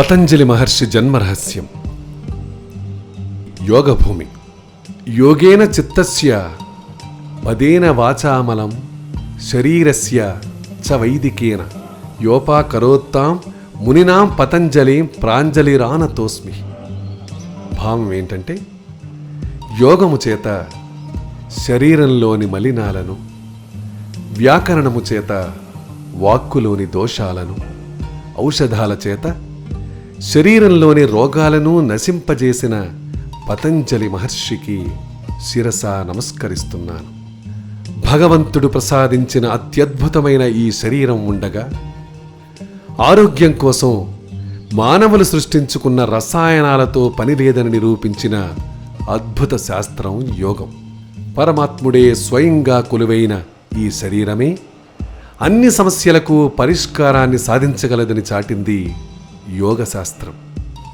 పతంజలి మహర్షి జన్మరహస్యం యోగభూమి. యోగేన చిత్తస్య పదేన వాచామలం శరీరస్య చ వైదికేన. యోపాకరోత్తాం మునినాం పతంజలిం ప్రాంజలిరానతోస్మి. భావం ఏంటంటే యోగము చేత శరీరంలోని మలినాలను వ్యాకరణము చేత వాక్కులోని దోషాలను ఔషధాల చేత శరీరంలోని రోగాలను నశింపజేసిన పతంజలి మహర్షికి శిరస నమస్కరిస్తున్నాను. భగవంతుడు ప్రసాదించిన అత్యద్భుతమైన ఈ శరీరం ఉండగా ఆరోగ్యం కోసం మానవులు సృష్టించుకున్న రసాయనాలతో పని లేదని నిరూపించిన అద్భుత శాస్త్రం యోగం. పరమాత్ముడే స్వయంగా కొలువైన ఈ శరీరమే అన్ని సమస్యలకు పరిష్కారాన్ని సాధించగలదని చాటింది యోగ శాస్త్రం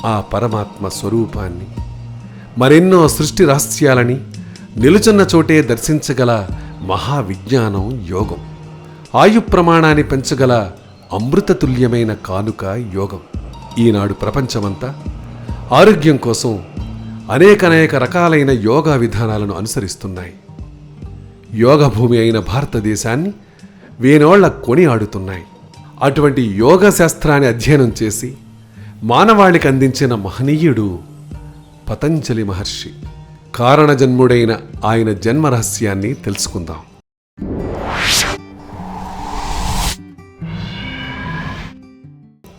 ఆ పరమాత్మ స్వరూపాన్ని మరెన్నో సృష్టి రహస్యాలని నిలుచున్న చోటే దర్శించగల మహావిజ్ఞానం యోగం. ఆయు ప్రమాణాన్ని పెంచగల అమృతతుల్యమైన కానుక యోగం. ఈనాడు ప్రపంచమంతా ఆరోగ్యం కోసం అనేకనేక రకాలైన యోగా విధానాలను అనుసరిస్తున్నాయి. యోగ భూమి అయిన భారతదేశాన్ని వేనోళ్ళ కొని ఆడుతున్నాయి అటువంటి యోగ శాస్త్రాన్ని అధ్యయనం చేసి మానవాళికి అందించిన మహనీయుడు పతంజలి మహర్షి. కారణజన్ముడైన ఆయన జన్మ రహస్యాన్ని తెలుసుకుందాం.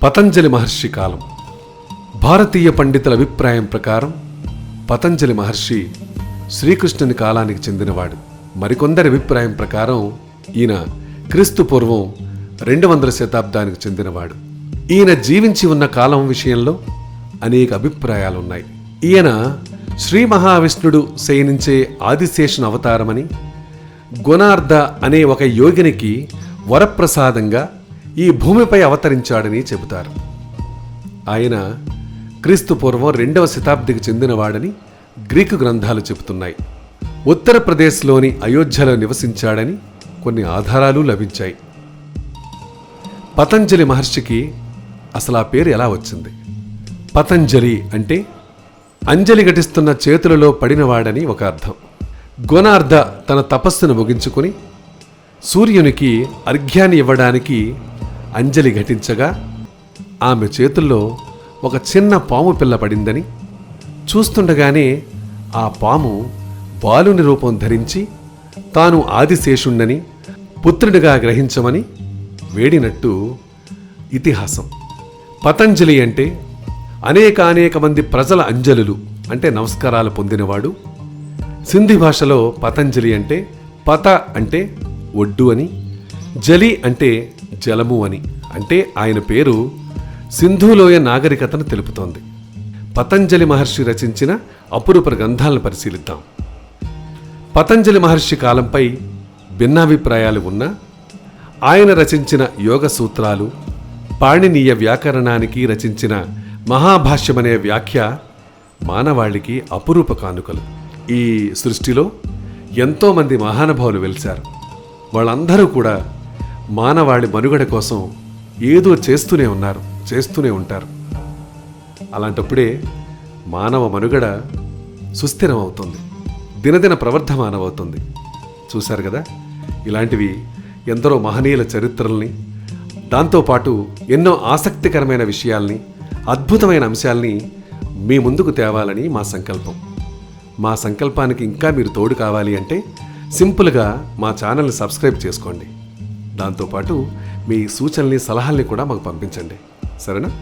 పతంజలి మహర్షి కాలం. భారతీయ పండితుల అభిప్రాయం ప్రకారం పతంజలి మహర్షి శ్రీకృష్ణుని కాలానికి చెందినవాడు. మరికొందరి అభిప్రాయం ప్రకారం ఈయన క్రీస్తు పూర్వం రెండు వందల శతాబ్దానికి చెందినవాడు. ఈయన జీవించి ఉన్న కాలం విషయంలో అనేక అభిప్రాయాలున్నాయి. ఈయన శ్రీ మహావిష్ణుడు శయనించే ఆదిశేషుని అవతారమని గుణార్ధ అనే ఒక యోగినికి వరప్రసాదంగా ఈ భూమిపై అవతరించాడని చెబుతారు. ఆయన క్రీస్తు పూర్వం రెండవ శతాబ్దికి చెందినవాడని గ్రీకు గ్రంథాలు చెబుతున్నాయి. ఉత్తరప్రదేశ్లోని అయోధ్యలో నివసించాడని కొన్ని ఆధారాలు లభించాయి. పతంజలి మహర్షికి అసలు ఆ పేరు ఎలా వచ్చింది? పతంజలి అంటే అంజలి ఘటిస్తున్న చేతులలో పడినవాడని ఒక అర్థం. గుణార్ధ తన తపస్సును ముగించుకుని సూర్యునికి అర్ఘ్యాన్ని ఇవ్వడానికి అంజలి ఘటించగా ఆమె చేతుల్లో ఒక చిన్న పాము పిల్ల పడిందని చూస్తుండగానే ఆ పాము బాలుని రూపం ధరించి తాను ఆదిశేషుణ్ణని పుత్రుడిగా గ్రహించమని వేడినట్టు ఇతిహాసం. పతంజలి అంటే అనేక అనేక మంది ప్రజల అంజలులు అంటే నమస్కారాలు పొందినవాడు. సింధి భాషలో పతంజలి అంటే పత అంటే ఒడ్డు అని జలి అంటే జలము అని అంటే ఆయన పేరు సింధులోయ నాగరికతను తెలుపుతోంది. పతంజలి మహర్షి రచించిన అపురూప గ్రంథాలను పరిశీలిద్దాం. పతంజలి మహర్షి కాలంపై భిన్నాభిప్రాయాలు ఉన్నా ఆయన రచించిన యోగ సూత్రాలు పాణినీయ వ్యాకరణానికి రచించిన మహాభాష్యమనే వ్యాఖ్య మానవాళికి అపురూప కానుకలు. ఈ సృష్టిలో ఎంతోమంది మహానుభావులు వెలిశారు. వాళ్ళందరూ కూడా మానవాళి మనుగడ కోసం ఏదో చేస్తూనే ఉన్నారు చేస్తూనే ఉంటారు. అలాంటప్పుడే మానవ మనుగడ సుస్థిరం అవుతుంది దినదిన ప్రవర్ధమానమవుతుంది. చూశారు కదా? ఇలాంటివి ఎందరో మహనీయుల చరిత్రల్ని దాంతోపాటు ఎన్నో ఆసక్తికరమైన విషయాల్ని అద్భుతమైన అంశాల్ని మీ ముందుకు తేవాలని మా సంకల్పం. మా సంకల్పానికి ఇంకా మీరు తోడు కావాలి అంటే సింపుల్గా మా ఛానల్ని సబ్స్క్రైబ్ చేసుకోండి. దాంతోపాటు మీ సూచనల్ని సలహాల్ని కూడా మాకు పంపించండి. సరేనా?